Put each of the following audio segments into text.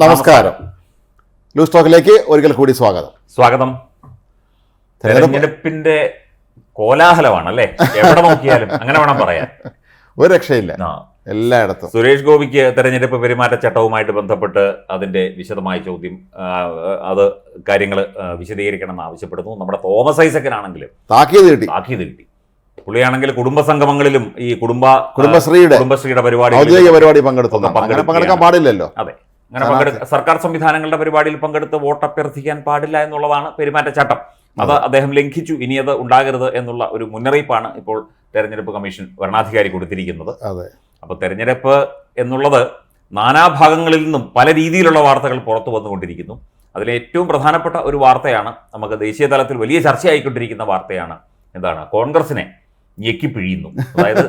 നമസ്കാരം. ലൂസ് ടോക്കിലേക്ക് ഒരിക്കൽ കൂടി സ്വാഗതം. സ്വാഗതം. തെരഞ്ഞെടുപ്പ് തെരഞ്ഞെടുപ്പിന്റെ കോലാഹലമാണ് അല്ലേ എവിടെ നോക്കിയാലും അങ്ങനെ വേണം പറയാൻ. ഒരു രക്ഷയില്ല. എല്ലായിടത്തും. സുരേഷ് ഗോപിക്ക് തെരഞ്ഞെടുപ്പ് പെരുമാറ്റച്ചട്ടവുമായിട്ട് ബന്ധപ്പെട്ട് അതിന്റെ വിശദമായ ചോദ്യം അത് കാര്യങ്ങൾ വിശദീകരിക്കണം എന്ന് ആവശ്യപ്പെടുന്നു. നമ്മുടെ തോമസ് ഐസക്കനാണെങ്കിലും താക്കീത് കിട്ടി. താക്കീത് കിട്ടി. പുള്ളിയാണെങ്കിൽ കുടുംബ സംഗമങ്ങളിലും ഈ കുടുംബ കുടുംബശ്രീയുടെ കുടുംബശ്രീയുടെ പരിപാടി ഔദ്യോഗിക പരിപാടി പങ്കെടുത്തു പങ്കെടുക്കാൻ പാടില്ലല്ലോ. അതെ. അങ്ങനെ പങ്കെടുക്ക സർക്കാർ സംവിധാനങ്ങളുടെ പരിപാടിയിൽ പങ്കെടുത്ത് വോട്ട് അഭ്യർത്ഥിക്കാൻ പാടില്ല എന്നുള്ളതാണ് പെരുമാറ്റച്ചട്ടം. അത് അദ്ദേഹം ലംഘിച്ചു. ഇനി അത് ഉണ്ടാകരുത് എന്നുള്ള ഒരു മുന്നറിയിപ്പാണ് ഇപ്പോൾ തെരഞ്ഞെടുപ്പ് കമ്മീഷൻ വരണാധികാരി കൊടുത്തിരിക്കുന്നത്. അതെ. അപ്പോൾ തെരഞ്ഞെടുപ്പ് എന്നുള്ളത് നാനാഭാഗങ്ങളിൽ നിന്നും പല രീതിയിലുള്ള വാർത്തകൾ പുറത്തു വന്നുകൊണ്ടിരിക്കുന്നു. അതിലെ ഏറ്റവും പ്രധാനപ്പെട്ട ഒരു വാർത്തയാണ് നമുക്ക് ദേശീയ തലത്തിൽ വലിയ ചർച്ചയായിക്കൊണ്ടിരിക്കുന്ന വാർത്തയാണ്. എന്താണ്? കോൺഗ്രസിനെ ഞെക്കിപ്പിഴിയുന്നു അതായത്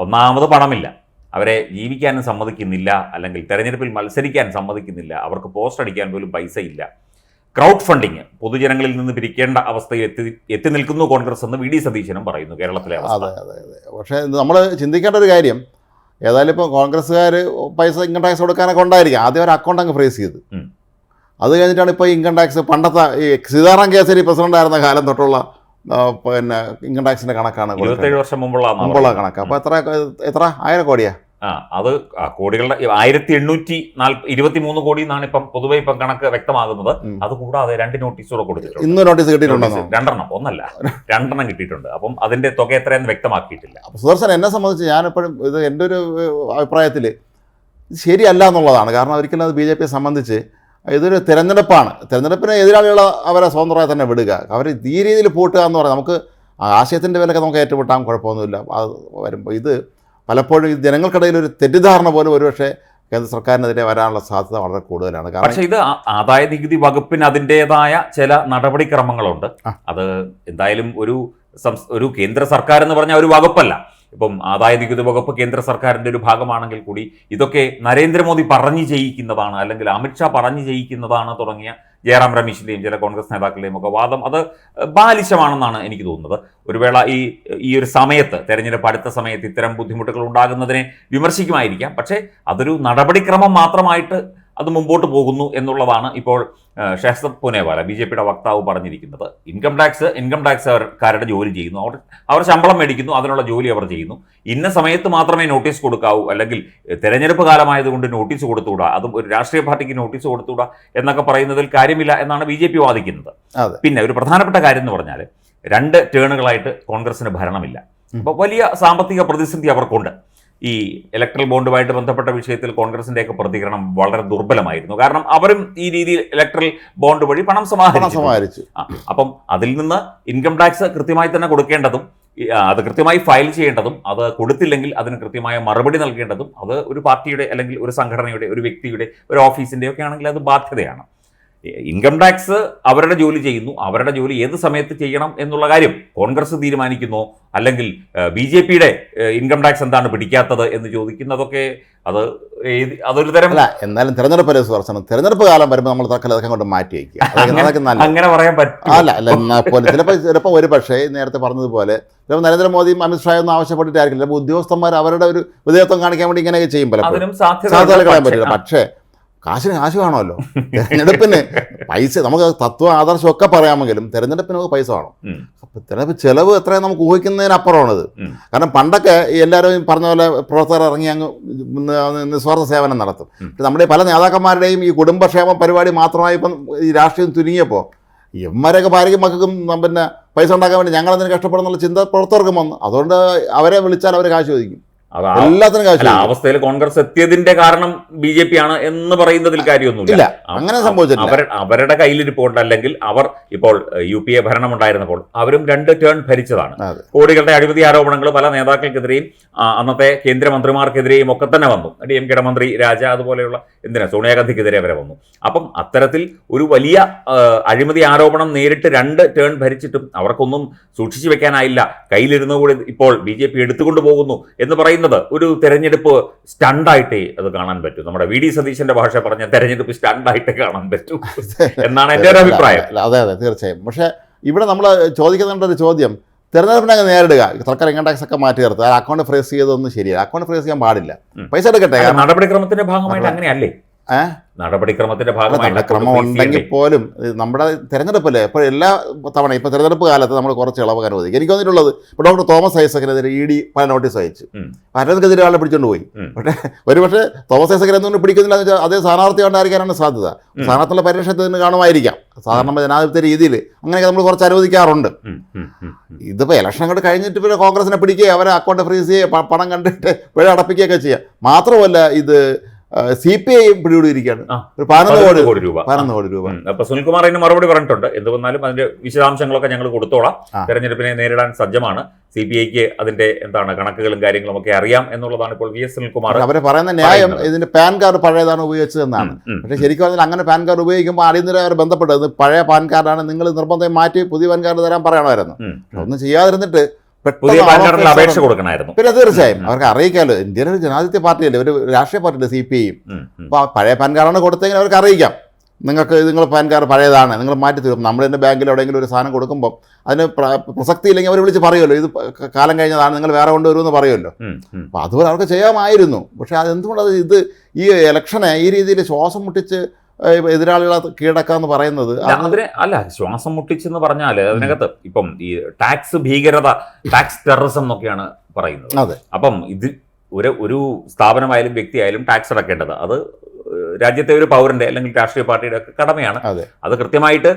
ഒന്നാമത് പണമില്ല. അവരെ ജീവിക്കാനും സമ്മതിക്കുന്നില്ല അല്ലെങ്കിൽ തെരഞ്ഞെടുപ്പിൽ മത്സരിക്കാൻ സമ്മതിക്കുന്നില്ല അവർക്ക് പോസ്റ്റ് അടിക്കാൻ പോലും പൈസ ഇല്ല ക്രൗഡ് ഫണ്ടിങ് പൊതുജനങ്ങളിൽ നിന്ന് പിരിക്കേണ്ട അവസ്ഥയിൽ എത്തി എത്തി നിൽക്കുന്നു കോൺഗ്രസ് എന്ന് വി ഡി സതീശനും പറയുന്നു കേരളത്തിലെ അവസ്ഥ. അതെ അതെ അതെ. പക്ഷേ നമ്മൾ ചിന്തിക്കേണ്ട ഒരു കാര്യം ഏതായാലും ഇപ്പോൾ കോൺഗ്രസ്സുകാർ പൈസ ഇൻകം ടാക്സ് കൊടുക്കാനൊക്കെ ഉണ്ടായിരിക്കും. ആദ്യം ഒരു അക്കൗണ്ട് അങ്ങ് ഫ്രീസ് ചെയ്ത്. അത് കഴിഞ്ഞിട്ടാണ് ഇപ്പോൾ ഇൻകം ടാക്സ് പണ്ടത്തെ ഈ സീതാറാം കേസരി പ്രസിഡന്റ് ആയിരുന്ന കാലം തൊട്ടുള്ള പിന്നെ ഇൻകം ടാക്സിന്റെ കണക്കാണ് മുമ്പുള്ള മുമ്പുള്ള കണക്ക്. അപ്പോൾ എത്ര എത്ര? ആയിരം കോടിയാ? ആ അത് കോടികളുടെ ആയിരത്തി എണ്ണൂറ്റി ഇരുപത്തി മൂന്ന് കോടി എന്നാണ് ഇപ്പം പൊതുവെ ഇപ്പം കണക്ക് വ്യക്തമാകുന്നത്. അത് കൂടാതെ രണ്ട് നോട്ടീസുകൂടെ കൊടുത്തിട്ടുണ്ട്. ഇന്ന് നോട്ടീസ് കിട്ടിയിട്ടുണ്ട്? നോട്ടീസ് രണ്ടെണ്ണം. ഒന്നല്ല രണ്ടെണ്ണം കിട്ടിയിട്ടുണ്ട്. അപ്പം അതിന്റെ തുക എത്രയെന്ന് വ്യക്തമാക്കിയിട്ടില്ല. സുദർശൻ എന്നെ സംബന്ധിച്ച് ഞാനെപ്പോഴും ഇത് എന്റെ ഒരു അഭിപ്രായത്തിൽ ശരിയല്ല എന്നുള്ളതാണ്. കാരണം ഒരിക്കലും അത് ബി ജെ പിയെ സംബന്ധിച്ച് ഇതൊരു തിരഞ്ഞെടുപ്പാണ്. തിരഞ്ഞെടുപ്പിന് എതിരാളികളെ അവരെ സ്വതന്ത്രമായി തന്നെ വിടുക. അവർ ഈ രീതിയിൽ പൂട്ടുക എന്ന് പറയാം നമുക്ക് ആശയത്തിന്റെ വിലക്ക് നമുക്ക് ഏറ്റുമുട്ടാൻ കുഴപ്പമൊന്നുമില്ല. അത് വരുമ്പോൾ ഇത് പലപ്പോഴും ഇത് ജനങ്ങൾക്കിടയിൽ ഒരു തെറ്റിദ്ധാരണ പോലും ഒരുപക്ഷെ കേന്ദ്ര സർക്കാരിനെതിരെ വരാനുള്ള സാധ്യത വളരെ കൂടുതലാണ്. പക്ഷേ ഇത് ആദായ നികുതി വകുപ്പിന് അതിന്റെതായ ചില നടപടിക്രമങ്ങളുണ്ട്. അത് എന്തായാലും ഒരു ഒരു കേന്ദ്ര സർക്കാർ എന്ന് പറഞ്ഞാൽ ഒരു വകുപ്പല്ല. ഇപ്പം ആദായ നികുതി വകുപ്പ് കേന്ദ്ര സർക്കാരിന്റെ ഒരു ഭാഗമാണെങ്കിൽ കൂടി ഇതൊക്കെ നരേന്ദ്രമോദി പറഞ്ഞു ചെയ്യിക്കുന്നതാണ് അല്ലെങ്കിൽ അമിത്ഷാ പറഞ്ഞു ചെയ്യിക്കുന്നതാണ് തുടങ്ങിയ ജയറാം രമേശിന്റെയും ചില കോൺഗ്രസ് നേതാക്കളുടെയും ഒക്കെ വാദം അത് ബാലിശമാണെന്നാണ് എനിക്ക് തോന്നുന്നത്. ഒരു വേള ഈ ഈ ഒരു സമയത്ത് തെരഞ്ഞെടുപ്പ് അടുത്ത സമയത്ത് ഇത്തരം ബുദ്ധിമുട്ടുകൾ ഉണ്ടാകുന്നതിനെ വിമർശിക്കുമായിരിക്കാം. പക്ഷേ അതൊരു നടപടിക്രമം മാത്രമായിട്ട് അത് മുമ്പോട്ട് പോകുന്നു എന്നുള്ളതാണ് ഇപ്പോൾ ഷെഹ്സബ് പുനേവാല ബി ജെ പിയുടെ വക്താവ് പറഞ്ഞിരിക്കുന്നത്. ഇൻകം ടാക്സ് ഇൻകം ടാക്സ് അവർക്കാരുടെ ജോലി ചെയ്യുന്നു. അവർ അവർ ശമ്പളം മേടിക്കുന്നു അതിനുള്ള ജോലി അവർ ചെയ്യുന്നു. ഇന്ന സമയത്ത് മാത്രമേ നോട്ടീസ് കൊടുക്കാവൂ. അല്ലെങ്കിൽ തെരഞ്ഞെടുപ്പ് കാലമായതുകൊണ്ട് നോട്ടീസ് കൊടുത്തുകൂടാ? അതും ഒരു രാഷ്ട്രീയ പാർട്ടിക്ക് നോട്ടീസ് കൊടുത്തുകൂടാ? എന്നൊക്കെ പറയുന്നതിൽ കാര്യമില്ല എന്നാണ് ബി ജെ പി വാദിക്കുന്നത്. പിന്നെ ഒരു പ്രധാനപ്പെട്ട കാര്യം എന്ന് പറഞ്ഞാൽ രണ്ട് ടേണുകളായിട്ട് കോൺഗ്രസിന് ഭരണമില്ല. അപ്പോൾ വലിയ സാമ്പത്തിക പ്രതിസന്ധി അവർക്കുണ്ട്. ഈ ഇലക്ട്രൽ ബോണ്ടുമായിട്ട് ബന്ധപ്പെട്ട വിഷയത്തിൽ കോൺഗ്രസിന്റെയൊക്കെ പ്രതികരണം വളരെ ദുർബലമായിരുന്നു. കാരണം അവരും ഈ രീതിയിൽ ഇലക്ട്രൽ ബോണ്ട് വഴി പണം സമാഹരിച്ചു. അപ്പം അതിൽ നിന്ന് ഇൻകം ടാക്സ് കൃത്യമായി തന്നെ കൊടുക്കേണ്ടതും അത് കൃത്യമായി ഫയൽ ചെയ്യേണ്ടതും അത് കൊടുത്തില്ലെങ്കിൽ അതിന് കൃത്യമായ മറുപടി നൽകേണ്ടതും അത് ഒരു പാർട്ടിയുടെ അല്ലെങ്കിൽ ഒരു സംഘടനയുടെ ഒരു വ്യക്തിയുടെ ഒരു ഓഫീസിന്റെ ഒക്കെ ആണെങ്കിൽ അത് ബാധ്യതയാണ്. ഇൻകം ടാക്സ് അവരുടെ ജോലി ചെയ്യുന്നു അവരുടെ ജോലി ഏത് സമയത്ത് ചെയ്യണം എന്നുള്ള കാര്യം കോൺഗ്രസ് തീരുമാനിക്കുന്നു അല്ലെങ്കിൽ ബി ജെ പിയുടെ ഇൻകം ടാക്സ് എന്താണ് പിടിക്കാത്തത് എന്ന് ചോദിക്കുന്നതൊക്കെ അത് അതൊരു തരം അല്ല എന്നാലും തിരഞ്ഞെടുപ്പ് ഒരു സുദർശനം? തിരഞ്ഞെടുപ്പ് കാലം വരുമ്പോൾ നമ്മൾ തക്കലതൊക്കെ കൊണ്ട് മാറ്റി വയ്ക്കുക അങ്ങനെ പറയാൻ പറ്റും അല്ല അല്ല പോലെ ചിലപ്പോൾ ചിലപ്പോൾ ഒരു പക്ഷേ നേരത്തെ പറഞ്ഞതുപോലെ ചിലപ്പോൾ നരേന്ദ്രമോദിയും അമിത്ഷായും ഒന്നും ആവശ്യപ്പെട്ടിട്ടായിരിക്കും ചിലപ്പോൾ ഉദ്യോഗസ്ഥന്മാർ അവരുടെ ഒരു വിധേയത്വം കാണിക്കാൻ വേണ്ടി ഇങ്ങനെയൊക്കെ ചെയ്യും പലപ്പോഴും. സാധ്യത കളയാൻ പറ്റില്ല. പക്ഷേ കാശിന് കാശ് കാണുമല്ലോ തെരഞ്ഞെടുപ്പിന് പൈസ നമുക്ക് തത്വ ആദർശം ഒക്കെ പറയാമെങ്കിലും തെരഞ്ഞെടുപ്പിന് നമുക്ക് പൈസ വേണം. അപ്പൊ തെരഞ്ഞെടുപ്പ് ചിലവ് എത്രയും നമുക്ക് ഊഹിക്കുന്നതിനപ്പുറമാണിത്. കാരണം പണ്ടൊക്കെ എല്ലാവരും പറഞ്ഞ പോലെ പ്രവർത്തകർ ഇറങ്ങി അങ്ങ് നിസ്വാർത്ഥ സേവനം നടത്തും. നമ്മുടെ പല നേതാക്കന്മാരുടെയും ഈ കുടുംബക്ഷേമ പരിപാടി മാത്രമായി ഇപ്പം ഈ രാഷ്ട്രീയം തുനിയപ്പോൾ ഇവന്മാരൊക്കെ ഭാര്യയ്ക്കും മക്കൾക്കും പിന്നെ പൈസ ഉണ്ടാക്കാൻ വേണ്ടി ഞങ്ങളതിന് കഷ്ടപ്പെടുന്നുള്ള ചിന്ത പ്രവർത്തകർക്കും വന്നു. അതുകൊണ്ട് അവരെ വിളിച്ചാൽ അവർ കാശ് ചോദിക്കും. എല്ലാത്തിനും കാശ് അല്ല അവസ്ഥയിൽ കോൺഗ്രസ് എത്തിയതിന്റെ കാരണം ബി ജെ പി ആണ് എന്ന് പറയുന്നതിൽ കാര്യമൊന്നുമില്ല. അങ്ങനെ സംഭവിച്ചിട്ടില്ല. അവർ അവരുടെ കയ്യിലിരിപ്പുണ്ട്. അല്ലെങ്കിൽ അവർ ഇപ്പോൾ യു പി എ ഭരണം ഉണ്ടായിരുന്നപ്പോൾ അവരും രണ്ട് ടേൺ ഭരിച്ചതാണ്. കോടികളുടെ അഴിമതി ആരോപണങ്ങൾ പല നേതാക്കൾക്കെതിരെയും അന്നത്തെ കേന്ദ്രമന്ത്രിമാർക്കെതിരെയും ഒക്കെ തന്നെ വന്നു. ഡി എം കെയുടെ മന്ത്രി രാജ അതുപോലെയുള്ള എന്തിനാ സോണിയാഗാന്ധിക്കെതിരെ വരെ വന്നു. അപ്പം അത്തരത്തിൽ ഒരു വലിയ അഴിമതി ആരോപണം നേരിട്ട് രണ്ട് ടേൺ ഭരിച്ചിട്ടും അവർക്കൊന്നും സൂക്ഷിച്ചു വെക്കാനായില്ല. കയ്യിലിരുന്നു കൂടി ഇപ്പോൾ ബി ജെ പി എടുത്തുകൊണ്ട് പോകുന്നു എന്ന് പറയുന്നത് ഒരു തെരഞ്ഞെടുപ്പ് സ്റ്റണ്ടായിട്ടേ അത് കാണാൻ പറ്റൂ. നമ്മുടെ വി ഡി സതീശന്റെ ഭാഷ പറഞ്ഞ തെരഞ്ഞെടുപ്പ് സ്റ്റണ്ടായിട്ടേ കാണാൻ പറ്റൂ എന്നാണ് എന്റെ ഒരു അഭിപ്രായം. അതെ അതെ. തീർച്ചയായും. പക്ഷേ ഇവിടെ നമ്മൾ ചോദിക്കുന്നുണ്ട് ഒരു ചോദ്യം. തിരഞ്ഞെടുപ്പിനൊക്കെ നേരിടുക. സർക്കാർ ഇൻകം ടാക്സ് ഒക്കെ മാറ്റി നിർത്തുക. അക്കൗണ്ട് ഫ്രീസ് ചെയ്തൊന്നും ശരിയല്ല. അക്കൗണ്ട് ഫ്രീസ് ചെയ്യാൻ പാടില്ല. പൈസ എടുക്കട്ടെ? നടപടിക്രമത്തിന്റെ ഭാഗമായിട്ട് അങ്ങനെയല്ലേ? ഏ? നടപടിക്രമത്തിന്റെ ഭാഗമായി നടപടിക്രമം ഉണ്ടെങ്കിൽ പോലും നമ്മുടെ തെരഞ്ഞെടുപ്പല്ലേ? ഇപ്പോൾ എല്ലാ തവണ ഇപ്പോൾ തെരഞ്ഞെടുപ്പ് കാലത്ത് നമ്മൾ കുറച്ച് ഇളവ് അനുവദിക്കും എനിക്ക് വന്നിട്ടുള്ളത് ഇപ്പോൾ ഡോക്ടർ തോമസ് ഐസക്കിനെതിരെ ഇ ഡി പല നോട്ടീസ് അയച്ചു. അരവിന്ദ്ക്കെതിരെ ആളെ പിടിച്ചുകൊണ്ട് പോയി. പക്ഷെ പക്ഷേ ഒരുപക്ഷെ തോമസ് ഐസക്കിനെ എന്തുകൊണ്ട് പിടിക്കുന്നില്ല എന്ന് വെച്ചാൽ അതേ സ്ഥാനാർത്ഥി കൊണ്ടായിരിക്കാനാണ് സാധ്യത. സ്ഥാനാർത്ഥിയുടെ പരീക്ഷത്തിൽ നിന്ന് കാണുമായിരിക്കാം. സാധാരണ ജനാധിപത്യ രീതിയിൽ അങ്ങനെയൊക്കെ നമ്മൾ കുറച്ച് അനുവദിക്കാറുണ്ട്. ഇതിപ്പോ. ഇതിപ്പോൾ ഇലക്ഷൻ കൂടെ കഴിഞ്ഞിട്ട് പിന്നെ കോൺഗ്രസിനെ പിടിക്കുക അവരെ അക്കൗണ്ട് ഫ്രീസ് ചെയ്യുക പണം കണ്ടിട്ട് പിഴ അടപ്പിക്കുകയൊക്കെ ചെയ്യുക മാത്രമല്ല ഇത് സി പി ഐ പിടികൂടിയിരിക്കുകയാണ്. ഒരു പതിനൊന്ന് കോടി രൂപ. പതിനൊന്ന് കോടി രൂപ. അപ്പൊ സുനിൽകുമാർ അതിന് മറുപടി പറഞ്ഞിട്ടുണ്ട്. എന്ത് വന്നാലും അതിന്റെ വിശദാംശങ്ങളൊക്കെ ഞങ്ങൾ കൊടുത്തോളാം. തെരഞ്ഞെടുപ്പിനെ നേരിടാൻ സജ്ജമാണ്. സി പി ഐക്ക് അതിന്റെ എന്താണ് കണക്കുകളും കാര്യങ്ങളും ഒക്കെ അറിയാം എന്നുള്ളതാണ് ഇപ്പോൾ വി എസ് സുനിൽകുമാർ അവരെ പറയുന്ന ന്യായം ഇതിന്റെ പാൻ കാർഡ് പഴയതാണ് ഉപയോഗിച്ചതെന്നാണ്. പക്ഷേ ശരിക്കും പറഞ്ഞാൽ അങ്ങനെ പാൻ കാർഡ് ഉപയോഗിക്കുമ്പോൾ അടിയന്തര അവർ ബന്ധപ്പെട്ടത് പഴയ പാൻ കാർഡാണ് നിങ്ങൾ നിർബന്ധം മാറ്റി പുതിയ പാൻ കാർഡ് തരാൻ പറയണമായിരുന്നു. ഒന്നും ചെയ്യാതിരുന്നിട്ട് പുതിയ കാർഡിൽ അപേക്ഷ കൊടുക്കണമായിരുന്നു. പിന്നെ തീർച്ചയായും. അവർക്ക് അറിയിക്കാമല്ലോ ഇന്ത്യയിലെ ഒരു ജനാധിപത്യ പാർട്ടിയല്ലേ? ഒരു രാഷ്ട്രീയ പാർട്ടിയല്ലേ സി പി ഐയും ഉം. അപ്പോൾ പഴയ പാൻ കാർഡാണ് കൊടുത്തെങ്കിൽ അവർക്ക് അറിയിക്കാം. നിങ്ങൾക്ക് നിങ്ങൾ പാൻ കാർഡ് പഴയതാണ്. നിങ്ങൾ മാറ്റി തീർക്കും. നമ്മൾ എന്റെ ബാങ്കിൽ എവിടെയെങ്കിലും ഒരു സാധനം കൊടുക്കുമ്പോൾ അതിന് പ്ര- പ്രസക്തി ഇല്ലെങ്കിൽ അവർ വിളിച്ച് പറയുമല്ലോ. ഇത് കാലം കഴിഞ്ഞതാണ്. നിങ്ങൾ വേറെ കൊണ്ടുവരുമെന്ന് പറയുമല്ലോ. അപ്പോൾ അതുപോലെ അവർക്ക് ചെയ്യാമായിരുന്നു. പക്ഷേ അതെന്തുകൊണ്ടത് അത് ഇത് ഈ ഇലക്ഷനെ ഈ രീതിയിൽ ശ്വാസം മുട്ടിച്ച് എതിരാളികളെ കീഴടക്കാന്ന് പറയുന്നത്. അതിന് അല്ല ശ്വാസം മുട്ടിച്ചെന്ന് പറഞ്ഞാൽ അതിനകത്ത് ഇപ്പം ഈ ടാക്സ് ഭീകരത ടാക്സ് ടെററിസം എന്നൊക്കെയാണ് പറയുന്നത്. അതെ. അപ്പം ഇത് ഒരു ഒരു സ്ഥാപനമായാലും വ്യക്തിയായാലും ടാക്സ് അടക്കേണ്ടത്. അത് രാജ്യത്തെ ഒരു പൗരന്റെ അല്ലെങ്കിൽ രാഷ്ട്രീയ പാർട്ടിയുടെ ഒക്കെ കടമയാണ്. അതെ. അത് കൃത്യമായിട്ട്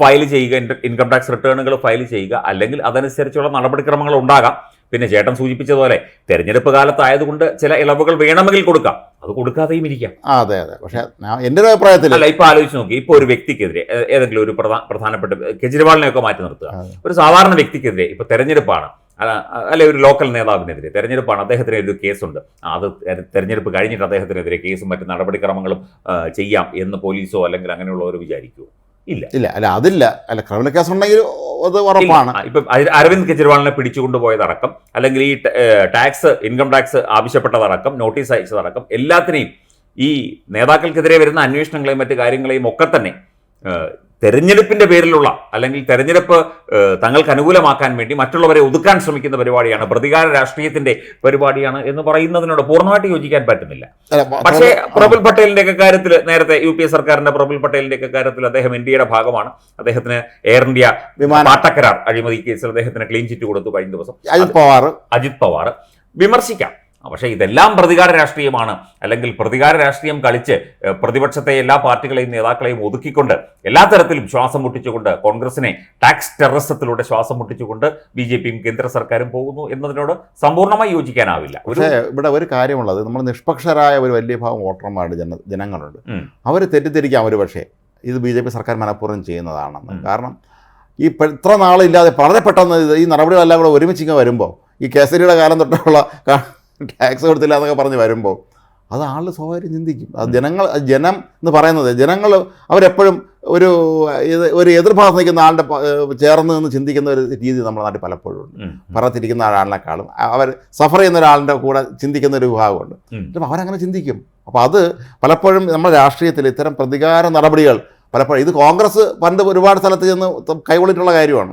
ഫയൽ ചെയ്യുക ഇൻകം ടാക്സ് റിട്ടേണുകൾ ഫയൽ ചെയ്യുക അല്ലെങ്കിൽ അതനുസരിച്ചുള്ള നടപടിക്രമങ്ങൾ ഉണ്ടാകാം. പിന്നെ ചേട്ടൻ സൂചിപ്പിച്ചതുപോലെ തെരഞ്ഞെടുപ്പ് കാലത്തായതുകൊണ്ട് ചില ഇളവുകൾ വേണമെങ്കിൽ കൊടുക്കാം. അത് കൊടുക്കാതെയും ഇരിക്കാം. അതെ അതെ. പക്ഷേ എന്റെ ഒരു അഭിപ്രായത്തിൽ അല്ല ഇപ്പൊ ആലോചിച്ച് നോക്കി. ഇപ്പൊ ഒരു വ്യക്തിക്കെതിരെ ഏതെങ്കിലും ഒരു പ്രധാന പ്രധാനപ്പെട്ട കെജ്രിവാളിനെ ഒക്കെ മാറ്റി നിർത്തുക. ഒരു സാധാരണ വ്യക്തിക്കെതിരെ ഇപ്പൊ തെരഞ്ഞെടുപ്പാണ് അല്ല ഒരു ലോക്കൽ നേതാവിനെതിരെ തെരഞ്ഞെടുപ്പാണ് അദ്ദേഹത്തിന് ഒരു കേസുണ്ട്. അത് തെര- തെരഞ്ഞെടുപ്പ് കഴിഞ്ഞിട്ട് അദ്ദേഹത്തിനെതിരെ കേസും മറ്റു നടപടിക്രമങ്ങളും ചെയ്യാം എന്ന് പോലീസോ അല്ലെങ്കിൽ അങ്ങനെയുള്ളവർ വിചാരിക്കുമോ ഇല്ല. ഇല്ല അല്ല അതില്ല. അല്ല ക്രിമിനൽ കേസ് ഉണ്ടെങ്കിൽ അത് ഉറപ്പാണ്. ഇപ്പം അര- അരവിന്ദ് കെജ്രിവാളിനെ പിടിച്ചുകൊണ്ടുപോയതടക്കം അല്ലെങ്കിൽ ഈ ടാക്സ് ഇൻകം ടാക്സ് ആവശ്യപ്പെട്ടതടക്കം നോട്ടീസ് അയച്ചതടക്കം എല്ലാത്തിനെയും ഈ നേതാക്കൾക്കെതിരെ വരുന്ന അന്വേഷണങ്ങളെയും മറ്റു കാര്യങ്ങളെയും ഒക്കെ തന്നെ തെരഞ്ഞെടുപ്പിന്റെ പേരിലുള്ള അല്ലെങ്കിൽ തെരഞ്ഞെടുപ്പ് തങ്ങൾക്ക് അനുകൂലമാക്കാൻ വേണ്ടി മറ്റുള്ളവരെ ഒതുക്കാൻ ശ്രമിക്കുന്ന പരിപാടിയാണ് പ്രതികാര രാഷ്ട്രീയത്തിന്റെ പരിപാടിയാണ് എന്ന് പറയുന്നതിനോട് പൂർണമായിട്ട് യോജിക്കാൻ പറ്റുന്നില്ല. പക്ഷേ. പ്രഫുൽ പട്ടേലിന്റെ ഒക്കെ കാര്യത്തിൽ നേരത്തെ യു പി എ സർക്കാരിന്റെ പ്രഫുൽ പട്ടേലിന്റെ ഒക്കെ കാര്യത്തിൽ അദ്ദേഹം ഇന്ത്യയുടെ ഭാഗമാണ്. അദ്ദേഹത്തിന് എയർ ഇന്ത്യ വിമാന. പാട്ടക്കരാർ അഴിമതി കേസിൽ അദ്ദേഹത്തിന് ക്ലീൻ ചിറ്റ് കൊടുത്തു കഴിഞ്ഞ ദിവസം. അജിത് പവാർ. അജിത് പവാർ. വിമർശിക്കാം. പക്ഷേ ഇതെല്ലാം പ്രതികാര രാഷ്ട്രീയമാണ്. അല്ലെങ്കിൽ പ്രതികാര രാഷ്ട്രീയം കളിച്ച് പ്രതിപക്ഷത്തെ എല്ലാ പാർട്ടികളെയും നേതാക്കളെയും ഒതുക്കിക്കൊണ്ട് എല്ലാ തരത്തിലും ശ്വാസം മുട്ടിച്ചുകൊണ്ട് കോൺഗ്രസിനെ ടാക്സ് ടെററിസത്തിലൂടെ ശ്വാസം മുട്ടിച്ചുകൊണ്ട് ബി ജെ പിയും കേന്ദ്ര സർക്കാരും പോകുന്നു എന്നതിനോട് സമ്പൂർണമായി യോജിക്കാനാവില്ല. പക്ഷേ ഇവിടെ ഒരു കാര്യമുള്ളത് നമ്മൾ നിഷ്പക്ഷരായ ഒരു വലിയ ഭാഗം വോട്ടർമാരുടെ ജന ജനങ്ങളുണ്ട്. അവർ തെറ്റിദ്ധരിക്കാം ഒരു പക്ഷേ ഇത് ബി ജെ പി സർക്കാർ മനഃപൂർവം ചെയ്യുന്നതാണെന്ന്. കാരണം ഈ ഇത്ര നാളില്ലാതെ വളരെ പെട്ടെന്ന് ഈ നടപടികളെല്ലാം കൂടെ ഒരുമിച്ച് ഇങ്ങനെ വരുമ്പോൾ ഈ കേസരിയുടെ കാലം തൊട്ടുള്ള ടാക്സ് കൊടുത്തില്ല എന്നൊക്കെ പറഞ്ഞ് വരുമ്പോൾ അത് ആൾ സ്വാഭാവികം ചിന്തിക്കും. അത് ജനങ്ങൾ ജനം എന്ന് പറയുന്നത് ജനങ്ങൾ അവരെപ്പോഴും ഒരു ഇത് ഒരു എതിർഭാഗത്ത് നിൽക്കുന്ന ആളുടെ ചേർന്ന് നിന്ന് ചിന്തിക്കുന്ന ഒരു രീതി നമ്മുടെ നാട്ടിൽ പലപ്പോഴും ഉണ്ട്. പറത്തിരിക്കുന്ന ഒരാളിനേക്കാളും അവർ സഫർ ചെയ്യുന്ന ഒരാളിന്റെ കൂടെ ചിന്തിക്കുന്ന ഒരു വിഭാഗമുണ്ട്. അപ്പോൾ അപ്പം അവരങ്ങനെ ചിന്തിക്കും. അപ്പോൾ അത് പലപ്പോഴും നമ്മുടെ രാഷ്ട്രീയത്തിൽ ഇത്തരം പ്രതികാര നടപടികൾ പലപ്പോഴും ഇത് കോൺഗ്രസ് പണ്ട് ഒരുപാട് സ്ഥലത്ത് ചെന്ന് കൈകൊള്ളിട്ടുള്ള കാര്യമാണ്.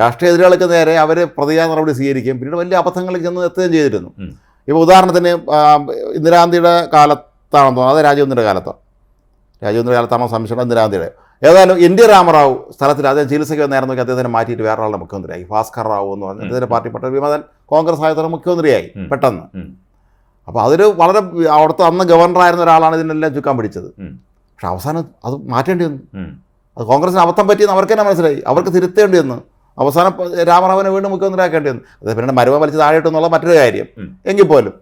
രാഷ്ട്രീയ എതിരാളിക്ക് നേരെ അവർ പ്രതികാര നടപടി സ്വീകരിക്കുകയും പിന്നീട് വലിയ അബദ്ധങ്ങളിൽ ചെന്ന് എത്തുകയും ചെയ്തിരുന്നു. ഇപ്പോൾ ഉദാഹരണത്തിന് ഇന്ദിരാഗാന്ധിയുടെ കാലത്താണെന്ന് തോന്നുന്നു. അത് രാജീവന്ദ്രന്റെ കാലത്താണ് രാജീവന്ദ്ര കാലത്താണോ സംശയം ഇന്ദിരാഗാന്ധിയുടെ? ഏതായാലും എൻ ഡി രാമറാവു സ്ഥലത്തിൽ അദ്ദേഹം ചികിത്സയ്ക്ക് നേരം നോക്കി അദ്ദേഹത്തിനെ മാറ്റിയിട്ട് വേറെ ആളുടെ മുഖ്യമന്ത്രിയായി. ഭാസ്കർ റാവു എന്ന് പറഞ്ഞ. പാർട്ടി പാർട്ടിപ്പെട്ട വിമതൻ കോൺഗ്രസ് ആയതോടെ മുഖ്യമന്ത്രിയായി പെട്ടെന്ന്. അപ്പോൾ അതൊരു വളരെ അവിടുത്തെ അന്ന് ഗവർണറായിരുന്ന ഒരാളാണ് ഇതിനെല്ലാം ചുക്കാൻ പിടിച്ചത്. പക്ഷെ അവസാനം അത് മാറ്റേണ്ടി വന്നു. അത് കോൺഗ്രസിന് അബദ്ധം പറ്റിയെന്ന് അവർക്ക് തന്നെ മനസ്സിലായി. അവർക്ക് തിരുത്തേണ്ടി വന്നു. അവസാനം രാമറാവിനെ വീണ്ടും മുഖ്യമന്ത്രിയാക്കേണ്ടി വന്നു. അത് പിന്നെ മരുമ വലിച്ച് താഴെയിട്ടു എന്നുള്ള മറ്റൊരു കാര്യം. എങ്കിൽ പോലും.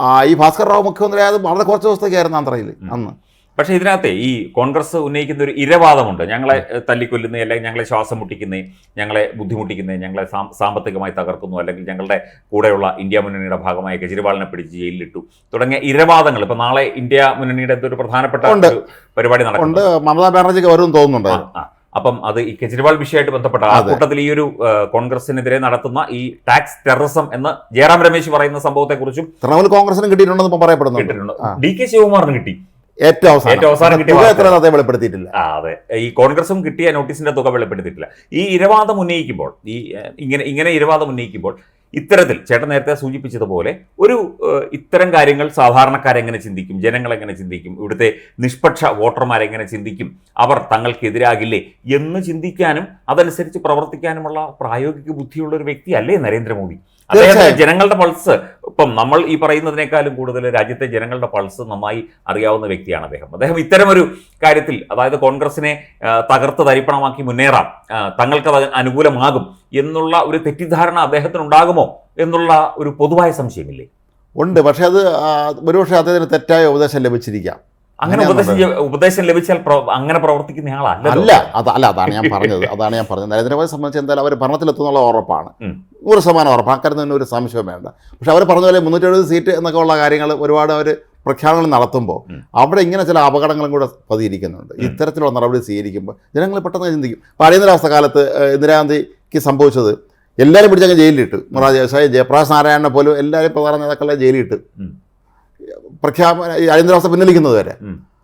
ആ ഈ ഭാസ്കർ റാവു മുഖ്യമന്ത്രിയായത് വളരെ കുറച്ച് ദിവസത്തേക്കായിരുന്നു ആന്ധ്രയിൽ. അന്ന്. പക്ഷേ ഇതിനകത്തെ ഈ കോൺഗ്രസ് ഉന്നയിക്കുന്ന ഒരു ഇരവാദമുണ്ട്. ഞങ്ങളെ തല്ലിക്കൊല്ലുന്ന അല്ലെങ്കിൽ ഞങ്ങളെ ശ്വാസം മുട്ടിക്കുന്നേ ഞങ്ങളെ ബുദ്ധിമുട്ടിക്കുന്നേ ഞങ്ങളെ സാമ്പത്തികമായി തകർക്കുന്നു അല്ലെങ്കിൽ ഞങ്ങളുടെ കൂടെയുള്ള ഇന്ത്യ മുന്നണിയുടെ ഭാഗമായ കെജ്രിവാളിനെ പിടിച്ച് ജയിലിലിട്ടു തുടങ്ങിയ ഇരവാദങ്ങൾ. ഇപ്പൊ നാളെ ഇന്ത്യ മുന്നണിയുടെ എന്തൊരു പ്രധാനപ്പെട്ട ഒരു പരിപാടി നടക്കുന്നുണ്ട് മമതാ ബാനർജിക്ക് വരും തോന്നുന്നുണ്ട്. അപ്പം അത് ഈ കെജ്രിവാൾ വിഷയമായിട്ട് ബന്ധപ്പെട്ട ആ കൂട്ടത്തിൽ ഈ ഒരു കോൺഗ്രസിനെതിരെ നടത്തുന്ന ഈ ടാക്സ് ടെററിസം എന്ന് ജയറാം രമേശ് പറയുന്ന സംഭവത്തെക്കുറിച്ചും തൃണമൂൽ കോൺഗ്രസിനും കിട്ടിയിട്ടുണ്ടെന്ന് പറയപ്പെടുന്നു കിട്ടിയിട്ടുണ്ട്. ഡി കെ ശിവകുമാറിന് കിട്ടി. ഏറ്റവും അവസാനം. തുക എത്ര വെളിപ്പെടുത്തിയിട്ടില്ല. അതെ. ഈ കോൺഗ്രസും കിട്ടിയ നോട്ടീസിന്റെ തുക വെളിപ്പെടുത്തിയിട്ടില്ല. ഈ ഇരവാദം ഉന്നയിക്കുമ്പോൾ ഈ ഇങ്ങനെ ഇങ്ങനെ ഇരവാദം ഉന്നയിക്കുമ്പോൾ ഇത്തരത്തിൽ ചേട്ടൻ നേരത്തെ സൂചിപ്പിച്ചതുപോലെ ഒരു ഇത്തരം കാര്യങ്ങൾ സാധാരണക്കാരെങ്ങനെ ചിന്തിക്കും? ജനങ്ങൾ എങ്ങനെ ചിന്തിക്കും? ഇവിടുത്തെ നിഷ്പക്ഷ വോട്ടർമാരെങ്ങനെ ചിന്തിക്കും? അവർ തങ്ങൾക്കെതിരാകില്ലേ എന്ന് ചിന്തിക്കാനും അതനുസരിച്ച് പ്രവർത്തിക്കാനുമുള്ള പ്രായോഗിക ബുദ്ധിയുള്ള ഒരു വ്യക്തിയല്ലേ നരേന്ദ്രമോദി. അദ്ദേഹം തീർച്ചയായും. ജനങ്ങളുടെ പൾസ് ഇപ്പം നമ്മൾ ഈ പറയുന്നതിനേക്കാളും കൂടുതൽ രാജ്യത്തെ ജനങ്ങളുടെ പൾസ് നന്നായി അറിയാവുന്ന വ്യക്തിയാണ് അദ്ദേഹം. അദ്ദേഹം ഇത്തരമൊരു കാര്യത്തിൽ അതായത് കോൺഗ്രസിനെ തകർത്ത് തരിപ്പണമാക്കി മുന്നേറാം തങ്ങൾക്ക് അത് അനുകൂലമാകും എന്നുള്ള ഒരു തെറ്റിദ്ധാരണ അദ്ദേഹത്തിന് ഉണ്ടാകുമോ എന്നുള്ള ഒരു പൊതുവായ സംശയമില്ലേ? ഉണ്ട്. പക്ഷേ അത് ഒരുപക്ഷെ അദ്ദേഹത്തിന് തെറ്റായ ഉപദേശം ലഭിച്ചിരിക്കാം. അങ്ങനെ ഉപദേശം ഉപദേശം ലഭിച്ചാൽ അങ്ങനെ പ്രവർത്തിക്കുന്ന ആളല്ല അല്ല അത് അല്ല അതാണ് ഞാൻ പറഞ്ഞത്. അതാണ് ഞാൻ പറഞ്ഞത്. നരേന്ദ്രമോദി സംബന്ധിച്ച് എന്തായാലും അവർ ഭരണത്തിലെത്തുന്നുള്ള ഉറപ്പാണ്. നൂറ് ശതമാനം ഉറപ്പാണ്. ഒരു സംശയം വേണ്ട. പക്ഷെ അവർ പറഞ്ഞ പോലെ മുന്നൂറ്റി എഴുപത് സീറ്റ് എന്നൊക്കെ ഉള്ള കാര്യങ്ങൾ ഒരുപാട് അവർ പ്രഖ്യാപനങ്ങൾ നടത്തുമ്പോൾ. അവിടെ ഇങ്ങനെ ചില അപകടങ്ങളും കൂടെ പതിയിരിക്കുന്നുണ്ട്. ഇത്തരത്തിലുള്ള നടപടി സ്വീകരിക്കുമ്പോൾ ജനങ്ങൾ പെട്ടെന്ന് ചിന്തിക്കും. അപ്പോൾ അടിയന്തരാവസ്ഥ കാലത്ത് ഇന്ദിരാഗാന്ധിക്ക് സംഭവിച്ചത് എല്ലാവരും പിടിച്ചങ്ങ് ജയിലിലിട്ട്. മൊറാജി ദേശായി ജയപ്രകാശ് നാരായണനെ പോലും എല്ലാവരും പ്രധാന നേതാക്കളെ ജയിലിട്ട് ഉം. പ്രഖ്യാപന അടിയന്തരാവസ്ഥ പിൻവലിക്കുന്നത് വരെ.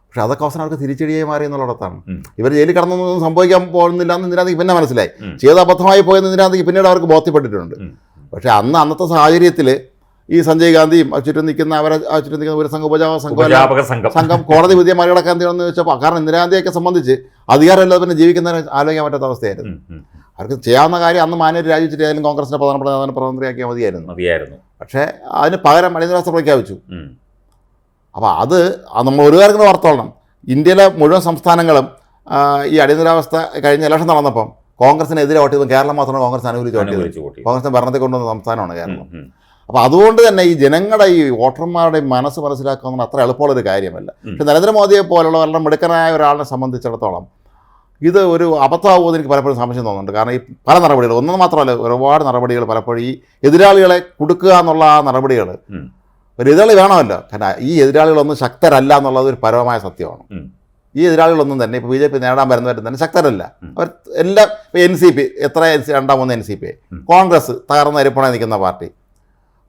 പക്ഷെ അതൊക്കെ അവസാനം അവർക്ക് തിരിച്ചടിയായി മാറി എന്നുള്ളിടത്താണ്. ഇവർ ജയിലിൽ കടന്നൊന്നും സംഭവിക്കാൻ പോകുന്നില്ല എന്ന് ഇതിനകത്ത് പിന്നെ മനസ്സിലായി. ചെയ്ത് അബദ്ധമായി പോയെന്ന് ഇതിനകത്ത് പിന്നീട് അവർക്ക് ബോധ്യപ്പെട്ടിട്ടുണ്ട്. പക്ഷേ അന്ന് അന്നത്തെ സാഹചര്യത്തിൽ ഈ സഞ്ജയ് ഗാന്ധിയും ചുറ്റും നിൽക്കുന്ന അവരെ ചുറ്റും നിൽക്കുന്ന ഒരു സംഘ ഉപജാപക സംഘം. സംഘം കോടതി വിധിയെ മറികടക്കാൻ തീർന്നു വെച്ചപ്പോൾ കാരണം ഇന്ദിരാഗാന്ധിയൊക്കെ സംബന്ധിച്ച് അധികാരമില്ലാതെ പിന്നെ ജീവിക്കുന്നതിന് ആലോചിക്കാൻ പറ്റാത്ത അവസ്ഥയായിരുന്നു. അവർക്ക് ചെയ്യാവുന്ന കാര്യം അന്ന് മാന്യർ രാജിച്ചിട്ട് ഏതായാലും കോൺഗ്രസിന്റെ പ്രധാനപ്പെട്ട നേതാവിനെ പ്രധാനമന്ത്രിയാക്കിയാൽ മതിയായിരുന്നു. മതിയായിരുന്നു. പക്ഷേ അതിന് പകരം അടിയന്തരാവസ്ഥ പ്രഖ്യാപിച്ചു. അപ്പോൾ അത് നമ്മൾ ഒരു കാര്യങ്ങൾ ഓർത്തോളണം. ഇന്ത്യയിലെ മുഴുവൻ സംസ്ഥാനങ്ങളും ഈ അടിയന്തരാവസ്ഥ കഴിഞ്ഞ ഇലക്ഷൻ നടന്നപ്പം കോൺഗ്രസിനെതിരെ വോട്ട് ചെയ്തു. കേരളം മാത്രമാണ് കോൺഗ്രസ് അനുകൂലിച്ച് വോട്ട് ചെയ്തത്. കോൺഗ്രസിന് ഭരണത്തിൽ കൊണ്ടുവന്ന സംസ്ഥാനമാണ് കേരളം. അപ്പോൾ അതുകൊണ്ട് തന്നെ ഈ ജനങ്ങളുടെ ഈ വോട്ടർമാരുടെ മനസ്സ് മനസ്സിലാക്കുക എന്നത് അത്ര എളുപ്പമുള്ളൊരു കാര്യമല്ല. പക്ഷെ നരേന്ദ്രമോദിയെ പോലുള്ള വളരെ മിടുക്കനായ ഒരാളിനെ സംബന്ധിച്ചിടത്തോളം ഇത് ഒരു അബദ്ധമാകുമെന്ന് എനിക്ക് പലപ്പോഴും സംശയം തോന്നുന്നുണ്ട്. കാരണം ഈ പല നടപടികൾ ഒന്നും മാത്രമല്ല ഒരുപാട് നടപടികൾ പലപ്പോഴും ഈ എതിരാളികളെ കൊടുക്കുക എന്നുള്ള ആ നടപടികൾ. ഒരു എതിരാളി വേണമല്ലോ. കാരണം ഈ എതിരാളികളൊന്നും ശക്തരല്ല എന്നുള്ളത് ഒരു പരമമായ സത്യമാണ്. ഈ എതിരാളികളൊന്നും തന്നെ ഇപ്പോൾ ബി ജെ പി നേടാൻ വരുന്നവരും തന്നെ ശക്തരല്ല. അവർ എല്ലാം എൻ സി പി എത്ര എൻ സി രണ്ടാം മൂന്ന് എൻ സി പി. കോൺഗ്രസ് തകർന്ന അരിപ്പണ നിൽക്കുന്ന പാർട്ടി.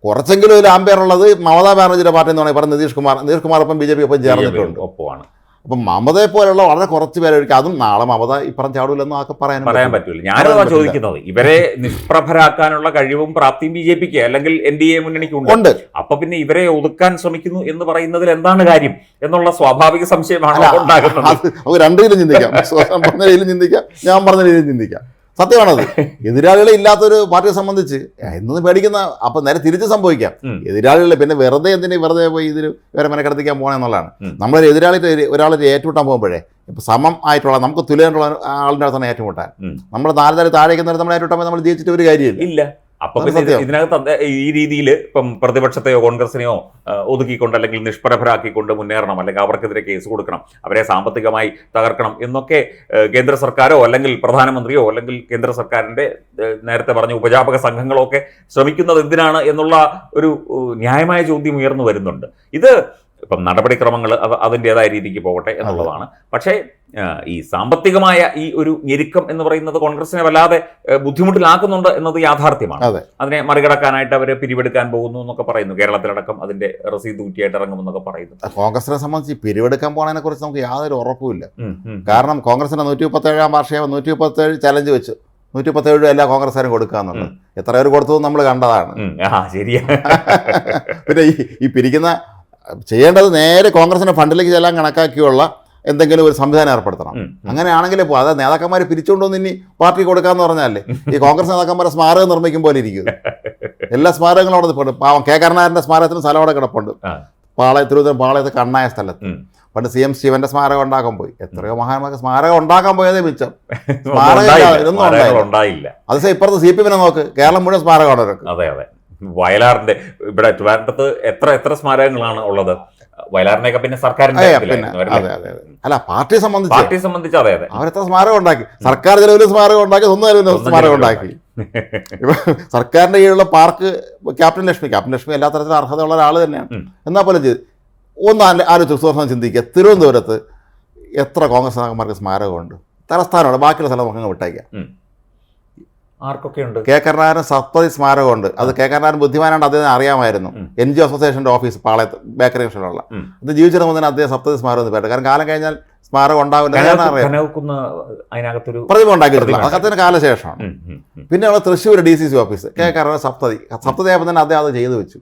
കുറച്ചെങ്കിലും ഒരു ആംബിയർ ഉള്ളത് മമതാ ബാനർജിയുടെ പാർട്ടി എന്ന് പറയുമ്പോൾ നിതീഷ് കുമാർ നിതീഷ് കുമാർ ഒപ്പം ബി ജെ പി ഒപ്പം ചേർന്നിട്ടുണ്ട്. ഒപ്പമാണ്. അപ്പം മമതയെ പോലെയുള്ള വളരെ കുറച്ച് പേരായിരിക്കും അതും നാളെ മമത ഇപ്പുറം ചാടൂലെന്നും ആക്കെ പറയാൻ പറയാൻ പറ്റില്ല. പറ്റൂല. ഞാനതാ ചോദിക്കുന്നത്. ഇവരെ നിഷ്പ്രഭരാക്കാനുള്ള കഴിവും പ്രാപ്തിയും ബി ജെ പിക്ക് അല്ലെങ്കിൽ എൻ ഡി എ മുന്നണിക്ക് ഉണ്ട്. അപ്പൊ പിന്നെ ഇവരെ ഒതുക്കാൻ ശ്രമിക്കുന്നു എന്ന് പറയുന്നതിൽ എന്താണ് കാര്യം എന്നുള്ള സ്വാഭാവിക സംശയമാണ് ഉണ്ടാകുന്നത്. നമുക്ക് രണ്ടു രീതിയിലും ചിന്തിക്കാം. സ്വയം പറഞ്ഞ രീതിയിലും ചിന്തിക്കാം ഞാൻ പറഞ്ഞ രീതിയിലും ചിന്തിക്കാം. സത്യമാണത്. എതിരാളികളെ ഇല്ലാത്തൊരു പാർട്ടിയെ സംബന്ധിച്ച് എന്നൊന്നും പേടിക്കുന്ന അപ്പം നേരെ തിരിച്ച് സംഭവിക്കാം. എതിരാളികളെ പിന്നെ വെറുതെ എന്തിനു വെറുതെ പോയി ഇതിൽ വേറെ മെനക്കെടുത്തിക്കാൻ പോകണമെന്നുള്ളതാണ് എന്നുള്ളതാണ്. നമ്മളൊരു എതിരാളി ഒരു- ഒരാളെ ഏറ്റുമുട്ടാൻ പോകുമ്പോഴേ ഇപ്പം സമം ആയിട്ടുള്ള നമുക്ക് തുലേണ്ടുള്ള ആളിന്റെ അടുത്താണ് ഏറ്റുമുട്ടാൻ. നമ്മൾ നാല് തരം താഴേക്കുന്നവരെ നമ്മൾ ഏറ്റുമുട്ടാൻ നമ്മൾ ജയിച്ചിട്ട് ഒരു കാര്യമില്ല. ഇല്ല. അപ്പൊ പിന്നെ ഇതിനകത്ത് ഈ രീതിയിൽ ഇപ്പം പ്രതിപക്ഷത്തെയോ കോൺഗ്രസിനെയോ ഒതുക്കിക്കൊണ്ട് അല്ലെങ്കിൽ നിഷ്പ്രഭരാക്കിക്കൊണ്ട് മുന്നേറണം അല്ലെങ്കിൽ അവർക്കെതിരെ കേസ് കൊടുക്കണം അവരെ സാമ്പത്തികമായി തകർക്കണം എന്നൊക്കെ കേന്ദ്ര സർക്കാരോ അല്ലെങ്കിൽ പ്രധാനമന്ത്രിയോ അല്ലെങ്കിൽ കേന്ദ്ര സർക്കാരിന്റെ നേരത്തെ പറഞ്ഞ ഉപജാപക സംഘങ്ങളോ ഒക്കെ ശ്രമിക്കുന്നത് എന്തിനാണ് എന്നുള്ള ഒരു ന്യായമായ ചോദ്യം ഉയർന്നു വരുന്നുണ്ട്. ഇത് ഇപ്പം നടപടിക്രമങ്ങൾ അത് അതിന്റെതായ രീതിക്ക് പോകട്ടെ എന്നുള്ളതാണ്. പക്ഷേ ഈ സാമ്പത്തികമായ ഈ ഒരു ഞെരുക്കം എന്ന് പറയുന്നത് കോൺഗ്രസിനെ വല്ലാതെ ബുദ്ധിമുട്ടിലാക്കുന്നുണ്ട് എന്നത് യാഥാർത്ഥ്യമാണ്. അതെ. അതിനെ മറികടക്കാനായിട്ട് അവരെ പിരിവെടുക്കാൻ പോകുന്നു എന്നൊക്കെ പറയുന്നു. കേരളത്തിലടക്കം അതിന്റെ റസീദ് ഊറ്റിയായിട്ട് ഇറങ്ങുമെന്നൊക്കെ പറയുന്നു. കോൺഗ്രസിനെ സംബന്ധിച്ച് പിരിവെടുക്കാൻ പോകുന്നതിനെ കുറിച്ച് നമുക്ക് യാതൊരു ഉറപ്പുമില്ല. കാരണം കോൺഗ്രസിന്റെ നൂറ്റി മുപ്പത്തേഴാം വാർഷികം നൂറ്റി മുപ്പത്തേഴ് ചലഞ്ച് വെച്ചു. നൂറ്റി മുപ്പത്തേഴ് എല്ലാ കോൺഗ്രസ്സുകാരും കൊടുക്കുക എന്നുള്ളത് എത്ര പേര് കൊടുത്തതും നമ്മൾ കണ്ടതാണ്. ശരിയാ പിന്നെ ഈ ഈ പിരിക്കുന്ന ചെയ്യേണ്ടത് നേരെ കോൺഗ്രസിന്റെ ഫണ്ടിലേക്ക് ചെല്ലാൻ കണക്കാക്കിയുള്ള എന്തെങ്കിലും ഒരു സംവിധാനം ഏർപ്പെടുത്തണം. അങ്ങനെയാണെങ്കിലേ. അങ്ങനെയാണെങ്കിൽ ഇപ്പോൾ അതായത് നേതാക്കന്മാർ പിരിച്ചുകൊണ്ടുവന്ന് ഇനി പാർട്ടി കൊടുക്കാന്ന് പറഞ്ഞാലേ ഈ കോൺഗ്രസ് നേതാക്കന്മാരെ സ്മാരകം നിർമ്മിക്കും പോലെ ഇരിക്കും. എല്ലാ സ്മാരകങ്ങളും അവിടെ നിൽപ്പുണ്ട് പാവം കെ കരുണാകരന്റെ സ്മാരകത്തിന് സ്ഥലം അവിടെ കിടപ്പുണ്ട്. പാളയ തിരുവനന്തപുരം പാളയത്ത് കണ്ണായ സ്ഥലത്ത്. പണ്ട് സി എം ശിവന്റെ സ്മാരകം ഉണ്ടാക്കാൻ പോയി. എത്രയോ മഹാന്മാർക്ക് സ്മാരകം ഉണ്ടാക്കാൻ പോയതേ മിച്ചം. സ്മാരകം. ഇതൊന്നും ഉണ്ടായില്ല. ഉണ്ടായില്ല. അത് ഇപ്പുറത്ത് സി പി എമ്മിനെ നോക്ക്. കേരളം മുഴുവൻ സ്മാരകമാണ് അവർക്ക് അതെ അതെ. വയലാറിന്റെ ഇവിടെ ട്രിവാൻഡ്രത്ത് എത്ര എത്ര സ്മാരകങ്ങളാണ് ഉള്ളത്? വയലാറിനെയൊക്കെ പിന്നെ സർക്കാരിന്റെ അല്ല? പാർട്ടിയെ സംബന്ധിച്ച്. പാർട്ടിയെ സംബന്ധിച്ച് അതെ അതെ. അവരെത്ര സ്മാരകം ഉണ്ടാക്കി സർക്കാർ ചെലവിൽ സ്മാരകം ഉണ്ടാക്കി സ്വന്തം സ്മാരകം ഉണ്ടാക്കി ഇപ്പൊ സർക്കാരിന്റെ കീഴിലുള്ള park captain Lakshmi captain Lakshmi എല്ലാ തരത്തിലും അർഹതയുള്ള ഒരാൾ തന്നെയാണ്. എന്നാ എന്നാൽ പോലും ചെയ്ത് ഒന്ന് ആലോചിച്ച് സുഹൃത്തു ചിന്തിക്കുക തിരുവനന്തപുരത്ത് എത്ര കോൺഗ്രസ് നേതാക്കന്മാർക്ക് സ്മാരകമുണ്ട്? തലസ്ഥാനമാണ് ബാക്കിയുള്ള സ്ഥലം നമുക്ക് വിട്ടേക്കാം ആർക്കൊക്കെ ഉണ്ട്? കെ കരുണാകരൻ സപ്തതി സ്മാരകമുണ്ട്. അത് കെ കരുണാകരൻ ബുദ്ധിമാനാണ് അദ്ദേഹം അറിയാമായിരുന്നു. എൻ ജി അസോസിയേഷന്റെ ഓഫീസ് പാളയത്ത് ബേക്കറി ജംഗ്ഷനിലുള്ള അത് ജീവിച്ചിരുന്ന മുതൽ അദ്ദേഹം സപ്തതി സ്മാരകം എന്ന് പേര് കാരണം കാലം കഴിഞ്ഞാൽ സ്മാരകം ഉണ്ടാവില്ല. പ്രതിമ ഉണ്ടാക്കിയിട്ടില്ല. അദ്ദേഹത്തിന് കാലശേഷമാണ്. പിന്നെ ഉള്ള Thrissur D C C office K Karuna സപ്തതി. സപ്തതി ആയപ്പോൾ തന്നെ അദ്ദേഹം അത് ചെയ്തു വെച്ചു.